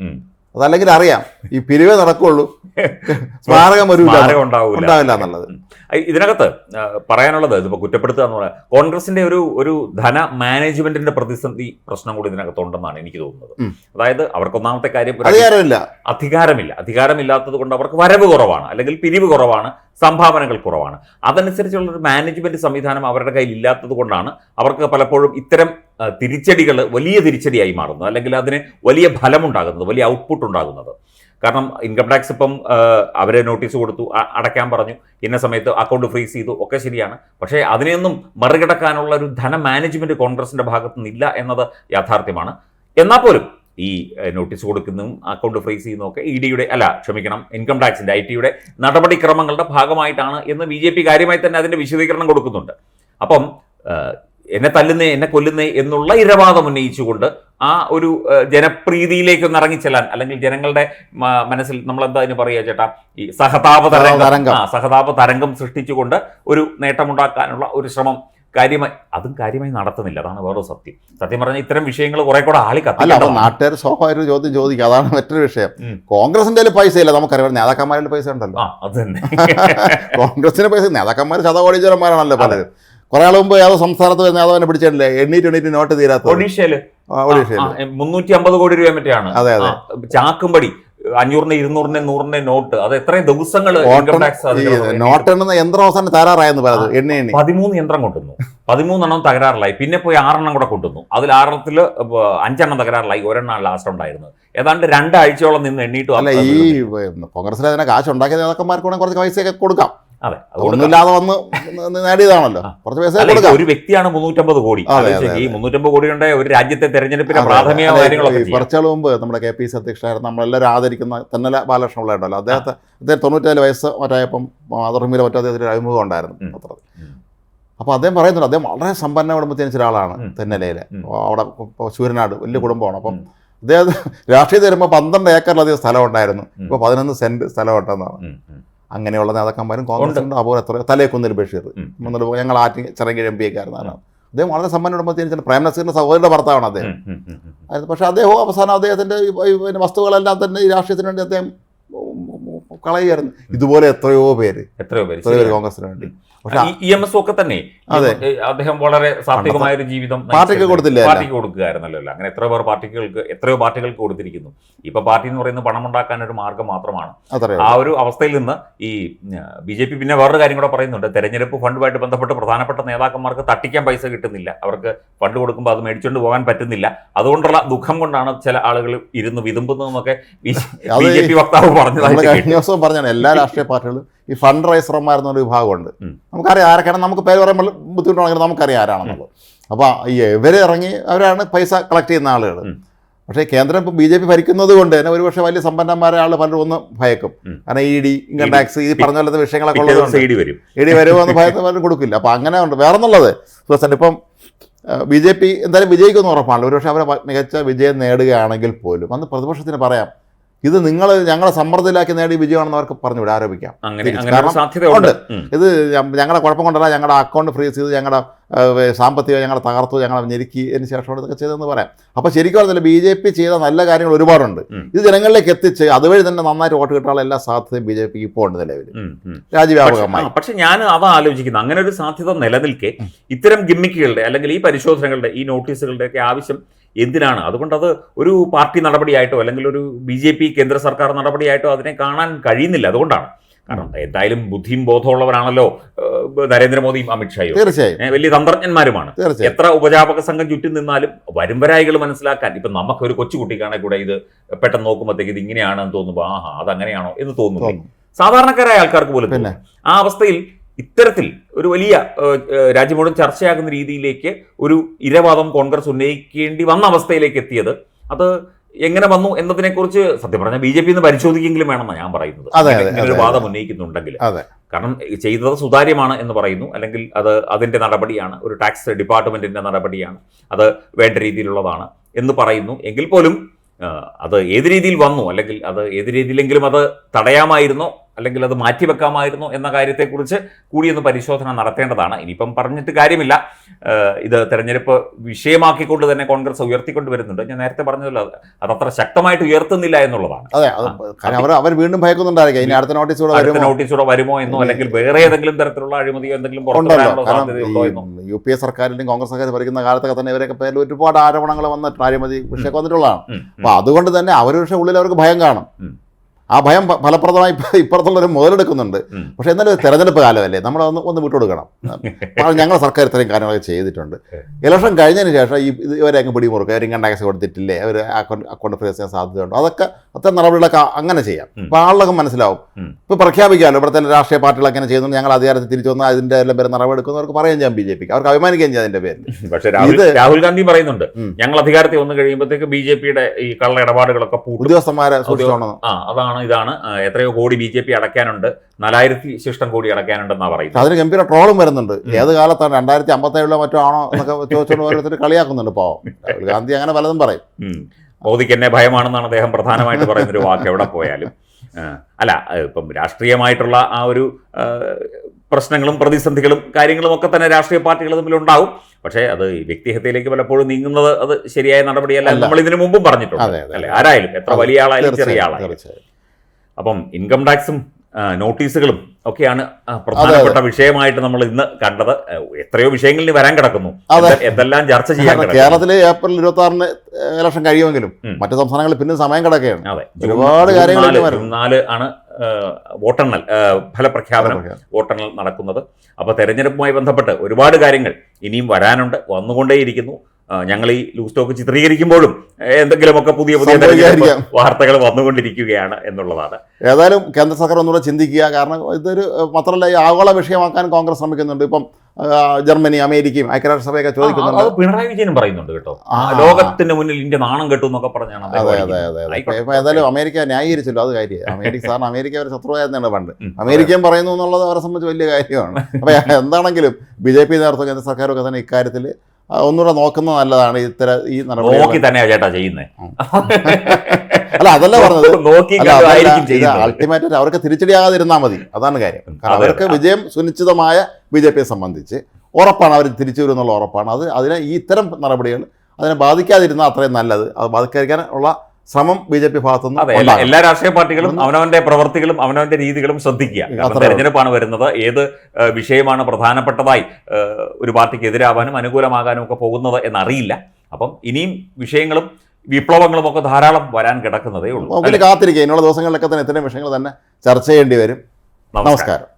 അതല്ലെങ്കിൽ അറിയാം. ഈ പിരിവേ നടക്കുള്ളൂ. സ്മാരകം ഒരു സ്മാരകം ഉണ്ടാവൂല ഉണ്ടാവില്ല. എന്നുള്ളത്. ഇതിനകത്ത് പറയാനുള്ളത് ഇതിപ്പോ കുറ്റപ്പെടുത്തുക എന്ന് പറയാം കോൺഗ്രസിന്റെ ഒരു ഒരു ധന മാനേജ്മെന്റിന്റെ പ്രതിസന്ധി പ്രശ്നം കൂടി ഇതിനകത്തുണ്ടെന്നാണ് എനിക്ക് തോന്നുന്നത്. അതായത് അവർക്ക് ഒന്നാമത്തെ കാര്യം അധികാരമില്ല. അധികാരമില്ല. അധികാരമില്ലാത്തത് കൊണ്ട് അവർക്ക് വരവ് കുറവാണ് അല്ലെങ്കിൽ പിരിവ് കുറവാണ് സംഭാവനകൾ കുറവാണ്. അതനുസരിച്ചുള്ള ഒരു മാനേജ്മെന്റ് സംവിധാനം അവരുടെ കയ്യിൽ ഇല്ലാത്തത് കൊണ്ടാണ് അവർക്ക് പലപ്പോഴും ഇത്തരം തിരിച്ചടികൾ വലിയ തിരിച്ചടിയായി മാറുന്നത് അല്ലെങ്കിൽ അതിന് വലിയ ഫലമുണ്ടാകുന്നത് വലിയ ഔട്ട്പുട്ട് ഉണ്ടാകുന്നത്. കാരണം ഇൻകം ടാക്സ് ഇപ്പം അവരെ നോട്ടീസ് കൊടുത്തു അടയ്ക്കാൻ പറഞ്ഞു. ഇന്ന സമയത്ത് അക്കൗണ്ട് ഫ്രീസ് ചെയ്തു ഒക്കെ ശരിയാണ്. പക്ഷേ അതിനെയൊന്നും മറികടക്കാനുള്ള ഒരു ധന മാനേജ്മെന്റ് കോൺഗ്രസിന്റെ ഭാഗത്തു നിന്നില്ല എന്നത് യാഥാർത്ഥ്യമാണ്. എന്നാൽ പോലും ഈ നോട്ടീസ് കൊടുക്കുന്നതും അക്കൗണ്ട് ഫ്രീസ് ചെയ്യുന്നതും ഒക്കെ ഇ ഡിയുടെ അല്ല ക്ഷമിക്കണം ഇൻകം ടാക്സിന്റെ ഐ ടിയുടെ നടപടിക്രമങ്ങളുടെ ഭാഗമായിട്ടാണ് എന്ന് ബി ജെ പി കാര്യമായി തന്നെ അതിന്റെ വിശദീകരണം കൊടുക്കുന്നുണ്ട്. അപ്പം എന്നെ തല്ലുന്നേ എന്നെ കൊല്ലുന്നേ എന്നുള്ള ഇരവാദം ഉന്നയിച്ചുകൊണ്ട് ആ ഒരു ജനപ്രീതിയിലേക്കൊന്ന് ഇറങ്ങിച്ചെല്ലാൻ അല്ലെങ്കിൽ ജനങ്ങളുടെ മനസ്സിൽ നമ്മൾ എന്താ അതിന് പറയുക ചേട്ടാ? ഈ സഹതാപ തരംഗം. ആ സഹതാപ തരംഗം സൃഷ്ടിച്ചുകൊണ്ട് ഒരു നേട്ടമുണ്ടാക്കാനുള്ള ഒരു ശ്രമം കാര്യമായി അതും കാര്യമായി നടത്തുന്നില്ല. അതാണ് വേറെ സത്യം. സത്യം പറഞ്ഞാൽ ഇത്തരം വിഷയങ്ങൾ കുറെ കൂടെ ആളി അല്ല. നാട്ടുകാർ സ്വാഭാവിക ചോദ്യം ചോദിക്കുക അതാണ് മറ്റൊരു വിഷയം. കോൺഗ്രസിന്റെ പൈസ ഇല്ല നമുക്കറിയാം. നേതാക്കന്മാരുടെ പൈസ ഉണ്ടല്ലോ. അത് തന്നെ. കോൺഗ്രസിന്റെ പൈസ നേതാക്കന്മാർ ശതകോടീശ്വരന്മാരാണല്ലോ പലരും. കുറെ ആൾ മുമ്പ് ഏതോ സംസ്ഥാനത്ത് വരുന്ന നേതാവിനെ പിടിച്ചിട്ടില്ലേ? എണ്ണീറ്റ് എണ്ണീറ്റ് നോട്ട് തീരാത്ത ഒഡീഷയിൽ. ഒഡീഷയിൽ. മുന്നൂറ്റി അമ്പത് കോടി രൂപ മറ്റാണ് അതെ, അതെ. ചാക്കുംപടി അഞ്ഞൂറിന്റെ ഇരുന്നൂറിന്റെ നൂറിന്റെ നോട്ട് അത് എത്രയും ദിവസങ്ങൾ നോട്ട് എണ്ണുന്ന യന്ത്രം അവസാനം തകരാറായെന്ന് പറയുന്നത് എണ്ണി എണ്ണി. പതിമൂന്ന് യന്ത്രം കൊണ്ടുവന്നു പതിമൂന്നെണ്ണം തകരാറിലായി. പിന്നെ പോയി ആറെണ്ണം കൂടെ കൊണ്ടുവന്നു അതിൽ ആറെണ്ണത്തിൽ അഞ്ചെണ്ണം തകരാറിലായി. ഒരെണ്ണം ലാസ്റ്റ് ഉണ്ടായിരുന്നു ഏതാണ്ട് രണ്ടാഴ്ചയോളം നിന്ന് എണ്ണീട്ട് അല്ല ഈ കോൺഗ്രസിലെ അതിനെ കാശ് ഉണ്ടാക്കിയ നേതാക്കന്മാർക്ക് കുറച്ച് പൈസയൊക്കെ കൊടുക്കാം. അതെ. ഒന്നുമില്ലാതെ വന്ന് നേടിയതാണല്ലോ. കുറച്ച് പൈസ ഒരു വ്യക്തിയാണ് മുന്നൂറ്റമ്പത് കോടി. ഈ മുന്നൂറ്റമ്പത് കോടിയുടെ ഒരു രാജ്യത്തെ തെരഞ്ഞെടുപ്പിന്റെ പ്രാഥമിക കാര്യങ്ങളൊക്കെ. കുറച്ചാൾ മുമ്പ് നമ്മുടെ കെ പി സി അധ്യക്ഷനായിരുന്നു നമ്മളെല്ലാവരും ആദരിക്കുന്ന തന്നല ബാലകൃഷ്ണ പിള്ള ഉണ്ടല്ലോ അദ്ദേഹത്തെ അദ്ദേഹം തൊണ്ണൂറ്റേഴ് വയസ്സ് മറ്റായപ്പം അതുറമ്മിലെ മറ്റോ അദ്ദേഹത്തിന് അഭിമുഖം ഉണ്ടായിരുന്നു പത്രത്തിൽ അപ്പോൾ അദ്ദേഹം പറയുന്നുണ്ട് അദ്ദേഹം വളരെ സമ്പന്ന കുടുംബത്തിൽ ജനിച്ച ഒരാളാണ്. തെന്നലയിലെ. അവിടെ സൂര്യനാട് വലിയ കുടുംബമാണ്. അപ്പം. അദ്ദേഹം രാഷ്ട്രീയത്തിൽ വരുമ്പോൾ പന്ത്രണ്ട് ഏക്കറിലധികം സ്ഥലം ഉണ്ടായിരുന്നു. ഇപ്പോൾ പതിനൊന്ന് സെന്റ് സ്ഥലം ഉണ്ടെന്നാണ്. അങ്ങനെയുള്ള നേതാക്കന്മാരും കോൺഗ്രസ് ഉണ്ട് അപ്പോൾ എത്ര തലേക്കുന്നിൽ ബഷീർ. മുന്നോട്ട് പോയി. ഞങ്ങൾ ആറ്റി ചിറങ്ങി എം പി ഒക്കെ ആയിരുന്നു അദ്ദേഹം വളരെ സമ്മാനം ജനിച്ച പ്രേം നസീറിന്റെ സഹോദരന്റെ ഭർത്താവാണ് അദ്ദേഹം. പക്ഷെ ഉം, ഉം, ഉം. ആയിരുന്നു. പക്ഷേ അദ്ദേഹം അവസാനം അദ്ദേഹത്തിന്റെ പിന്നെ വസ്തുക്കളെല്ലാം തന്നെ ഈ രാഷ്ട്രീയത്തിന് വേണ്ടി അദ്ദേഹം കളയുകയായിരുന്നു. ഇതുപോലെ എത്രയോ പേര്. എത്രയോ പേര്. എത്രയോ പേര് കോൺഗ്രസിന് വേണ്ടി. ഇ എം എസ് ഒക്കെ തന്നെ. അതെ. അദ്ദേഹം വളരെ സാത്വികമായ ഒരു ജീവിതം പാർട്ടിക്ക് കൊടുത്തില്ല പാർട്ടിക്ക് കൊടുക്കുകയായിരുന്നല്ലോ അല്ല? അങ്ങനെ എത്രയോ പേർ പാർട്ടികൾക്ക് എത്രയോ പാർട്ടികൾക്ക് കൊടുത്തിരിക്കുന്നു. ഇപ്പൊ പാർട്ടി എന്ന് പറയുന്നത് പണം ഉണ്ടാക്കാൻ ഒരു മാർഗം മാത്രമാണ്. ആ ഒരു അവസ്ഥയിൽ നിന്ന് ഈ ബി ജെ പി പിന്നെ വേറൊരു കാര്യം കൂടെ പറയുന്നുണ്ട്. തെരഞ്ഞെടുപ്പ് ഫണ്ടുമായിട്ട് ബന്ധപ്പെട്ട് പ്രധാനപ്പെട്ട നേതാക്കന്മാർക്ക് തട്ടിക്കാൻ പൈസ കിട്ടുന്നില്ല. അവർക്ക് ഫണ്ട് കൊടുക്കുമ്പോൾ അത് മേടിച്ചുകൊണ്ട് പോകാൻ പറ്റുന്നില്ല. അതുകൊണ്ടുള്ള ദുഃഖം കൊണ്ടാണ് ചില ആളുകൾ ഇരുന്ന് വിതുമ്പുന്നതെന്നൊക്കെ ബി ജെ പി വക്താവ് പറഞ്ഞതായിട്ട് കഴിഞ്ഞ ദിവസം പറഞ്ഞാണ് എല്ലാ രാഷ്ട്രീയ പാർട്ടികളും ഈ ഫണ്ട് റൈസർമാർ എന്നൊരു വിഭാഗമുണ്ട് നമുക്കറിയാം ആരൊക്കെയാണ് നമുക്ക് പേര് പറയുമ്പോൾ ബുദ്ധിമുട്ടാണെങ്കിൽ നമുക്കറിയാം ആരാണെന്നുള്ളത്. അപ്പോൾ ഈ ഇവർ ഇറങ്ങി അവരാണ് പൈസ കളക്ട് ചെയ്യുന്ന ആളുകൾ പക്ഷേ കേന്ദ്രം ഇപ്പോൾ ബി ജെ പി ഭരിക്കുന്നത് കൊണ്ട് തന്നെ ഒരുപക്ഷെ വലിയ സമ്പന്നന്മാരെ ആൾ പലരും ഒന്ന് ഭയക്കും. കാരണം ഇ ഡി ഇൻകം ടാക്സ് ഈ പറഞ്ഞ പോലത്തെ വിഷയങ്ങളൊക്കെ ഉള്ളത് ഉള്ളതുകൊണ്ട് ഇ ഡി വരും. ഡി വരുമോ എന്ന് ഭയത്ത് പലരും കൊടുക്കില്ല. അപ്പോൾ അങ്ങനെ ഉണ്ട്. വേറെ എന്നുള്ളത് സുഹൃത്തുക്കൾ ഇപ്പം ബി ജെ പി എന്തായാലും വിജയിക്കുമെന്ന് ഉറപ്പാണല്ലോ. ഒരുപക്ഷെ അവരെ മികച്ച വിജയം നേടുകയാണെങ്കിൽ പോലും. അന്ന് പ്രതിപക്ഷത്തിന് പറയാം ഇത് നിങ്ങൾ ഞങ്ങളെ സമ്മർദ്ദത്തിലാക്കി നേടിയ വിജയമാണെന്ന് അവർക്ക് പറഞ്ഞുവിടെ ആരോപിക്കാം. ഉണ്ട്. ഇത് ഞങ്ങളുടെ കുഴപ്പം കൊണ്ടല്ല ഞങ്ങളുടെ അക്കൗണ്ട് ഫ്രീസ് ചെയ്ത് ഞങ്ങളുടെ സാമ്പത്തികം ഞങ്ങളെ തകർത്തു ഞങ്ങളെ ഞെരുക്കിയതിന് ശേഷമാണ് ഇതൊക്കെ ചെയ്തതെന്ന് പറയാം. അപ്പോൾ ശരിക്കും പറഞ്ഞാൽ ബി ജെ പി ചെയ്ത നല്ല കാര്യങ്ങൾ ഒരുപാടുണ്ട്. ഇത് ജനങ്ങളിലേക്ക് എത്തിച്ച് അതുവഴി തന്നെ നന്നായിട്ട് വോട്ട് കിട്ടാനുള്ള എല്ലാ സാധ്യതയും ബി ജെ പിക്ക് ഇപ്പോൾ ഉണ്ട് നിലവിൽ. രാജ്യവ്യാപകമായി. പക്ഷെ- ഞാൻ അവ ആലോചിക്കുന്നു. അങ്ങനെ ഒരു സാധ്യത നിലനിൽക്കെ ഇത്തരം ഗിമ്മിക്കുകളുടെ അല്ലെങ്കിൽ ഈ പരിശോധനകളുടെ ഈ നോട്ടീസുകളുടെ ഒക്കെ ആവശ്യം എന്തിനാണ്? അതുകൊണ്ട് അത് ഒരു പാർട്ടി നടപടിയായിട്ടോ അല്ലെങ്കിൽ ഒരു ബി ജെ പി കേന്ദ്ര സർക്കാർ നടപടിയായിട്ടോ അതിനെ കാണാൻ കഴിയുന്നില്ല അതുകൊണ്ടാണ്. കാരണം എന്തായാലും ബുദ്ധിയും ബോധമുള്ളവരാണല്ലോ നരേന്ദ്രമോദിയും അമിത്ഷായും. തീർച്ചയായും. വലിയ തന്ത്രജ്ഞന്മാരുമാണ്. എത്ര ഉപജാപക സംഘം ചുറ്റും നിന്നാലും വരുംവരായികൾ മനസ്സിലാക്കാൻ ഇപ്പൊ നമുക്കൊരു കൊച്ചുകുട്ടിക്കാണെങ്കിൽ കൂടെ ഇത് പെട്ടെന്ന് നോക്കുമ്പോഴത്തേക്ക് ഇത് ഇങ്ങനെയാണെന്ന് തോന്നുമ്പോൾ ആഹാ അതങ്ങനെയാണോ എന്ന് തോന്നുന്നു തോന്നും. സാധാരണക്കാരായ ആൾക്കാർക്ക് പോലും ആ അവസ്ഥയിൽ ഇത്തരത്തിൽ ഒരു വലിയ ഏഹ്, ഏഹ്, രാജ്യം മുഴുവൻ ചർച്ചയാകുന്ന രീതിയിലേക്ക് ഒരു ഇരവാദം കോൺഗ്രസ് ഉന്നയിക്കേണ്ടി വന്ന അവസ്ഥയിലേക്ക് എത്തിയത്. അത് എങ്ങനെ വന്നു എന്നതിനെക്കുറിച്ച് സത്യം പറഞ്ഞാൽ ബി ജെ പി ഒന്ന് പരിശോധിക്കെങ്കിലും വേണമെന്നാണ് ഞാൻ പറയുന്നത്. ഇങ്ങനെ- ഒരു വാദം ഉന്നയിക്കുന്നുണ്ടെങ്കിൽ. കാരണം ചെയ്തത് സുതാര്യമാണ് എന്ന് പറയുന്നു. അല്ലെങ്കിൽ അത് അതിന്റെ നടപടിയാണ് ഒരു ടാക്സ് ഡിപ്പാർട്ട്മെന്റിന്റെ നടപടിയാണ് അത് വേണ്ട രീതിയിലുള്ളതാണ് എന്ന് പറയുന്നു. എങ്കിൽ പോലും അത് ഏത് രീതിയിൽ വന്നു? അല്ലെങ്കിൽ അത് ഏത് രീതിയിലെങ്കിലും അത് തടയാമായിരുന്നോ? അല്ലെങ്കിൽ അത് മാറ്റിവെക്കാമായിരുന്നു എന്ന കാര്യത്തെക്കുറിച്ച് കൂടിയൊന്ന് പരിശോധന നടത്തേണ്ടതാണ്. ഇനിയിപ്പം പറഞ്ഞിട്ട് കാര്യമില്ല. ഇത് തെരഞ്ഞെടുപ്പ് വിഷയമാക്കിക്കൊണ്ട് തന്നെ കോൺഗ്രസ് ഉയർത്തിക്കൊണ്ട് വരുന്നുണ്ട്. ഞാൻ നേരത്തെ പറഞ്ഞതല്ലോ അത് അത്ര ശക്തമായിട്ട് ഉയർത്തുന്നില്ല എന്നുള്ളതാണ്. അതെ കാരണം അവർ അവർ വീണ്ടും ഭയക്കുന്നുണ്ടായിരിക്കും. ഇനി അടുത്ത നോട്ടീസ് കൂടെ അടുത്ത വരുമോ? നോട്ടീസൂടെ വരുമോ എന്നോ അല്ലെങ്കിൽ വേറെ ഏതെങ്കിലും തരത്തിലുള്ള അഴിമതിയോ എന്തെങ്കിലും യു പി എ സർക്കാരിലും കോൺഗ്രസ് സർക്കാർ ഭരിക്കുന്ന കാലത്തൊക്കെ തന്നെ ഇവരൊക്കെ പേരിൽ ഒരുപാട് ആരോപണങ്ങൾ വന്നിട്ടുണ്ട് അഴിമതി വിഷയമൊക്കെ വന്നിട്ടുള്ളതാണ്. ഉം, ഉം. അപ്പൊ അതുകൊണ്ട് തന്നെ അവർ പക്ഷേ ഉള്ളിൽ അവർക്ക് ഭയം കാണും. ആ ഭയം ഫലപ്രദമായി ഇപ്പുറത്തുള്ളവരും മുതലെടുക്കുന്നുണ്ട്. പക്ഷെ എന്നാലും തെരഞ്ഞെടുപ്പ് കാലമല്ലേ? നമ്മൾ ഒന്ന് ഒന്ന് വിട്ടുകൊടുക്കണം ഞങ്ങൾ സർക്കാർ ഇത്രയും കാര്യങ്ങളൊക്കെ ചെയ്തിട്ടുണ്ട്. ഇലക്ഷൻ കഴിഞ്ഞതിന് ശേഷം ഈ ഇവരെ അങ്ങ് പിടിമുറുക്കുക. അവർ ഇൻകം ടാക്സ് കൊടുത്തിട്ടില്ലേ? അവർ അക്കൗണ്ട് അക്കൗണ്ട് ഫ്രീസ് ചെയ്യാൻ സാധ്യതയുണ്ടോ? അതൊക്കെ അത്തരം നടപടികളൊക്കെ അങ്ങനെ ചെയ്യാം. അപ്പോൾ ആളുകളൊക്കെ മനസ്സിലാവും. ഇപ്പോൾ പ്രഖ്യാപിക്കാമല്ലോ. ഇവിടെ തന്നെ രാഷ്ട്രീയ പാർട്ടികൾ അങ്ങനെ ചെയ്യുന്നു. ഞങ്ങൾ അധികാരത്തിൽ തിരിച്ചു വന്നാൽ അതിന്റെ എല്ലാം പേര് നടപടിയെടുക്കുന്നവർക്ക് പറയുകയും ചെയ്യാം ബി ജെ പിക്ക്. അവർക്ക് അഭിമാനിക്കുകയും ചെയ്യാം അതിന്റെ പേരിൽ. പക്ഷേ രാഹുൽ ഗാന്ധി പറയുന്നുണ്ട്. ഞങ്ങൾ അധികാരത്തിൽ വന്നു കഴിയുമ്പോഴത്തേക്ക് ബി ജെ പിയുടെ ഈ കള്ള ഇടപാടുകളൊക്കെ ഉദ്യോഗസ്ഥന്മാരെ സൂക്ഷിച്ചോണം. ആ അതാണ് ഇതാണ് എത്രയോ കോടി ബി ജെ പി അടയ്ക്കാനുണ്ട്. നാലായിരത്തി ശിഷ്ടം കോടി അടയ്ക്കാനുണ്ടെന്നാണ് പറയുന്നത്. അതിന് ഗംഭീര ട്രോളും വരുന്നുണ്ട്. ഏത് കാലത്താണ്? രണ്ടായിരത്തി അമ്പത്തേഴിലോ മറ്റോ ആണോ എന്നൊക്കെ ചോദിച്ചുകൊണ്ട് ഓരോരുത്തർ കളിയാക്കുന്നുണ്ട് ഇപ്പോൾ ഗാന്ധി അങ്ങനെ പലതും പറയും. മോദിക്ക് എന്നെ ഭയമാണെന്നാണ് അദ്ദേഹം പ്രധാനമായിട്ട് പറയുന്ന ഒരു വാക്ക് എവിടെ പോയാലും. അല്ല ഇപ്പം രാഷ്ട്രീയമായിട്ടുള്ള ആ ഒരു പ്രശ്നങ്ങളും പ്രതിസന്ധികളും കാര്യങ്ങളും ഒക്കെ തന്നെ രാഷ്ട്രീയ പാർട്ടികൾ തമ്മിൽ ഉണ്ടാവും. പക്ഷേ അത് വ്യക്തിഹത്യയിലേക്ക് പലപ്പോഴും നീങ്ങുന്നത് അത് ശരിയായ നടപടിയല്ല. നമ്മൾ ഇതിനു മുമ്പും പറഞ്ഞിട്ടുണ്ട്. അല്ലെ? ആരായാലും എത്ര വലിയ ആളായാലും ചെറിയ ആളായാലും. അപ്പം ഇൻകം ടാക്സും നോട്ടീസുകളും ഒക്കെയാണ് പ്രധാനപ്പെട്ട വിഷയമായിട്ട് നമ്മൾ ഇന്ന് കണ്ടത്. എത്രയോ വിഷയങ്ങളിൽ വരാൻ കിടക്കുന്നു. എന്തെല്ലാം ചർച്ച ചെയ്യാൻ കേരളത്തിലെ ഏപ്രിൽ ഇരുപത്തി ആറിന് ഇലക്ഷൻ കഴിയുമെങ്കിലും മറ്റു സംസ്ഥാനങ്ങളിൽ പിന്നെ സമയം കിടക്കുകയാണ്. അതെ. ഒരുപാട് കാര്യങ്ങൾ നാല്. ആണ് വോട്ടെണ്ണൽ ഫലപ്രഖ്യാപനം വോട്ടെണ്ണൽ നടക്കുന്നത്. അപ്പോൾ തെരഞ്ഞെടുപ്പുമായി ബന്ധപ്പെട്ട് ഒരുപാട് കാര്യങ്ങൾ ഇനിയും വരാനുണ്ട്. വന്നുകൊണ്ടേയിരിക്കുന്നു. ഞങ്ങൾ ഈ ലൂസ് ടോക്ക് ചിത്രീകരിക്കുമ്പോഴും എന്തെങ്കിലുമൊക്കെ പുതിയ പുതിയ വാർത്തകൾ വന്നുകൊണ്ടിരിക്കുകയാണ് എന്നുള്ളതാണ്. ഏതായാലും കേന്ദ്ര സർക്കാർ ഒന്നുകൂടെ ചിന്തിക്കുക. കാരണം ഇതൊരു മാത്രമല്ല ഈ ആഗോള വിഷയമാക്കാൻ കോൺഗ്രസ് ശ്രമിക്കുന്നുണ്ട്. ഇപ്പം ജർമ്മനി അമേരിക്കയും ഐക്യരാഷ്ട്രസഭയൊക്കെ ചോദിക്കുന്നുണ്ട്. പിണറായി വിജയനും പറയുന്നുണ്ട് കേട്ടോ. ലോകത്തിന്റെ മുന്നിൽ ഇന്ത്യ നാണം കെട്ടും എന്നൊക്കെ പറഞ്ഞാണ് അതെ അതെ. അതെ. ഇപ്പൊ ഏതായാലും അമേരിക്ക ന്യായീകരിച്ചല്ലോ. അത് കാര്യം. അമേരിക്ക സാറിന് അമേരിക്ക ഒരു ശത്രുവായിരുന്നാണ് പണ്ട്. അമേരിക്കയും പറയുന്നു എന്നുള്ളത് അവരെ സംബന്ധിച്ച് വലിയ കാര്യമാണ്. അപ്പൊ എന്താണെങ്കിലും ബി ജെ പി നേതൃത്വം കേന്ദ്ര സർക്കാരൊക്കെ തന്നെ ഇക്കാര്യത്തിൽ ഒന്നുകൂടെ നോക്കുന്നത് നല്ലതാണ് ഇത്തരം ഈ നടപടി നോക്കി തന്നെയാ ചേട്ടാ ചെയ്യുന്നത് അല്ല അതല്ല പറഞ്ഞത്. നോക്കി അൾട്ടിമേറ്റ് അവർക്ക് തിരിച്ചടിയാകാതിരുന്നാൽ മതി. അതാണ് കാര്യം. അവർക്ക് വിജയം സുനിശ്ചിതമായ ബി ജെ പിയെ സംബന്ധിച്ച് ഉറപ്പാണ് അവർ തിരിച്ചു വരുമെന്നുള്ള ഉറപ്പാണ്. അത് അതിനെ ഈ ഇത്തരം നടപടികൾ അതിനെ ബാധിക്കാതിരുന്നാൽ അത്രയും നല്ലത്. അത് ബാധിക്കാതിരിക്കാനുള്ള ശ്രമം ബി ജെ പി ഭാഗത്തുനിന്ന് എല്ലാ രാഷ്ട്രീയ പാർട്ടികളും അവനവന്റെ പ്രവർത്തികളും അവനവന്റെ രീതികളും ശ്രദ്ധിക്കുക. തെരഞ്ഞെടുപ്പാണ് വരുന്നത്. ഏത് വിഷയമാണ് പ്രധാനപ്പെട്ടതായി ഒരു പാർട്ടിക്ക് എതിരാവാനും അനുകൂലമാകാനും ഒക്കെ പോകുന്നത് എന്നറിയില്ല. അപ്പം ഇനിയും വിഷയങ്ങളും വിപ്ലവങ്ങളും ഒക്കെ ധാരാളം വരാൻ കിടക്കുന്നതേ ഉള്ളൂ. കാത്തിരിക്കുക. ഇനിയുള്ള ദിവസങ്ങളിലൊക്കെ തന്നെ ഇത്തരം വിഷയങ്ങൾ തന്നെ ചർച്ച ചെയ്യേണ്ടി വരും. നമസ്കാരം.